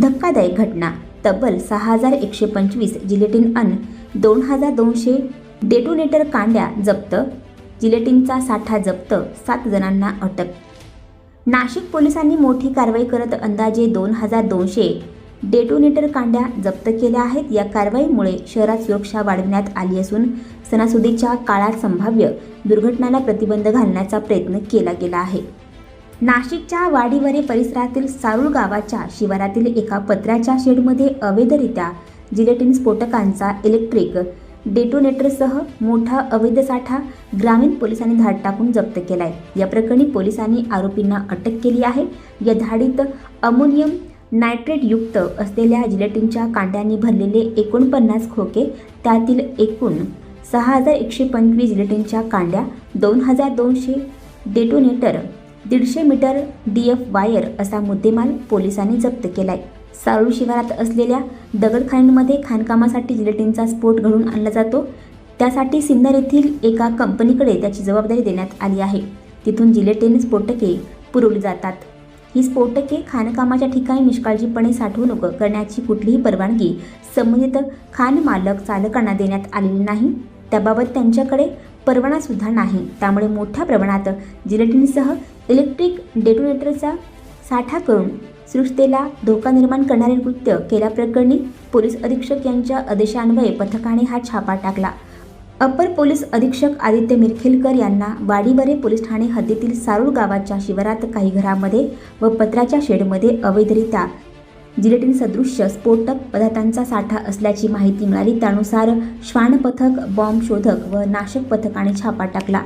धक्कादायक घटना. तब्बल सहा हजार एकशे पंचवीस जिलेटिन अन दोन हजार दोनशे डेटोनेटर कांड्या जप्त. जिलेटिनचा साठा जप्त सात जणांना अटक. नाशिक पोलिसांनी मोठी कारवाई करत अंदाजे दोन हजार दोनशे डेटोनेटर कांड्या जप्त केल्या आहेत. या कारवाईमुळे शहरात सुरक्षा वाढविण्यात आली असून सणासुदीच्या काळात संभाव्य दुर्घटनाला प्रतिबंध घालण्याचा प्रयत्न केला गेला आहे. नाशिकच्या वाडीवरे परिसरातील सारूळ गावाच्या शिवारातील एका पत्र्याच्या शेडमध्ये अवैधरित्या जिलेटिन स्फोटकांचा इलेक्ट्रिक डेटोनेटरसह मोठा अवैध साठा ग्रामीण पोलिसांनी धाड टाकून जप्त केलाय. या प्रकरणी पोलिसांनी आरोपींना अटक केली आहे. या धाडीत अमोनियम नायट्रेटयुक्त असलेल्या जिलेटिनच्या कांड्यांनी भरलेले एकोणपन्नास खोके त्यातील एकूण सहा हजार एकशे पंचवीस जिलेटिनच्या कांड्या दोन हजार दोनशे डेटोनेटर दीडशे मीटर डी एफ वायर असा मुद्देमाल पोलिसांनी जप्त केलाय. सारूळ शिवारात असलेल्या दगडखाणींमध्ये खाणकामासाठी जिलेटिनचा स्फोट घडून आणला जातो. त्यासाठी सिन्नर येथील एका कंपनीकडे त्याची जबाबदारी देण्यात आली आहे. तिथून जिलेटिन स्फोटके पुरवली जातात. ही स्फोटके खाणकामाच्या ठिकाणी निष्काळजीपणे साठवणूक करण्याची कुठलीही परवानगी संबंधित खाण मालक चालकांना देण्यात आलेली नाही. त्याबाबत त्यांच्याकडे परवानासुद्धा नाही. त्यामुळे मोठ्या प्रमाणात जिलेटिनसह इलेक्ट्रिक डेटोनेटरचा साठा करून सृष्टीला धोका निर्माण करणारे कृत्य केल्याप्रकरणी पोलीस अधीक्षक यांच्या आदेशान्वये पथकाने हा छापा टाकला. अपर पोलीस अधीक्षक आदित्य मिरखेलकर यांना वाडीबरे पोलीस ठाणे हद्दीतील सारूळ गावाच्या शिवारात काही घरामध्ये व पत्राच्या शेडमध्ये अवैधरित्या जिलेटिन सदृश्य स्फोटक पदार्थांचा साठा असल्याची माहिती मिळाली. त्यानुसार श्वान पथक बॉम्ब शोधक व नाशक पथकाने छापा टाकला.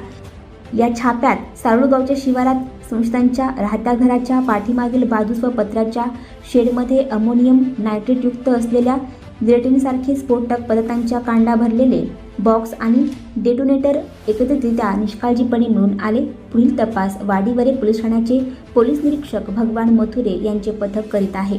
या छाप्यात सारूळगावच्या शिवारात संस्थांच्या राहत्या घराच्या पाठीमागील बाजूस व पत्राच्या शेडमध्ये अमोनियम नायट्रेटयुक्त असलेल्या जिलेटिनसारखे स्फोटक पदार्थांच्या कांडा भरलेले बॉक्स आणि डेटोनेटर एकत्रितरित्या निष्काळजीपणे मिळून आले. पुढील तपास वाडीवरे पोलीस ठाण्याचे पोलीस निरीक्षक भगवान मथुरे यांचे पथक करीत आहे.